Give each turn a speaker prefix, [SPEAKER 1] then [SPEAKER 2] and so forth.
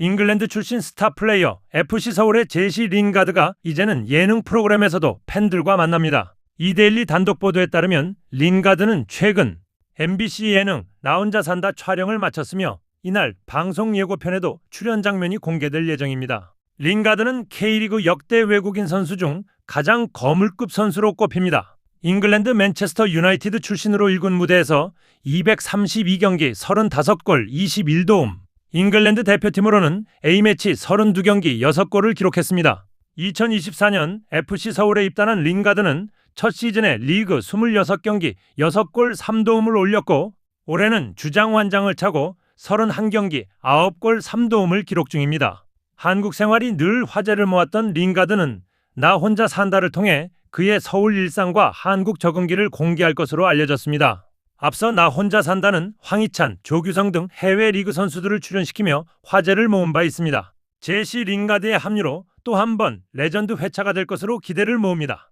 [SPEAKER 1] 잉글랜드 출신 스타 플레이어 FC 서울의 제시 린가드가 이제는 예능 프로그램에서도 팬들과 만납니다. 이데일리 단독 보도에 따르면 린가드는 최근 MBC 예능 나 혼자 산다 촬영을 마쳤으며 이날 방송 예고편에도 출연 장면이 공개될 예정입니다. 린가드는 K리그 역대 외국인 선수 중 가장 거물급 선수로 꼽힙니다. 잉글랜드 맨체스터 유나이티드 출신으로 일군 무대에서 232경기 35골 21도움, 잉글랜드 대표팀으로는 A매치 32경기 6골을 기록했습니다. 2024년 FC 서울에 입단한 링가드는 첫 시즌에 리그 26경기 6골 3도움을 올렸고 올해는 주장 완장을 차고 31경기 9골 3도움을 기록 중입니다. 한국 생활이 늘 화제를 모았던 링가드는 나 혼자 산다를 통해 그의 서울 일상과 한국 적응기를 공개할 것으로 알려졌습니다. 앞서 나 혼자 산다는 황희찬, 조규성 등 해외 리그 선수들을 출연시키며 화제를 모은 바 있습니다. 제시 링가드의 합류로 또 한 번 레전드 회차가 될 것으로 기대를 모읍니다.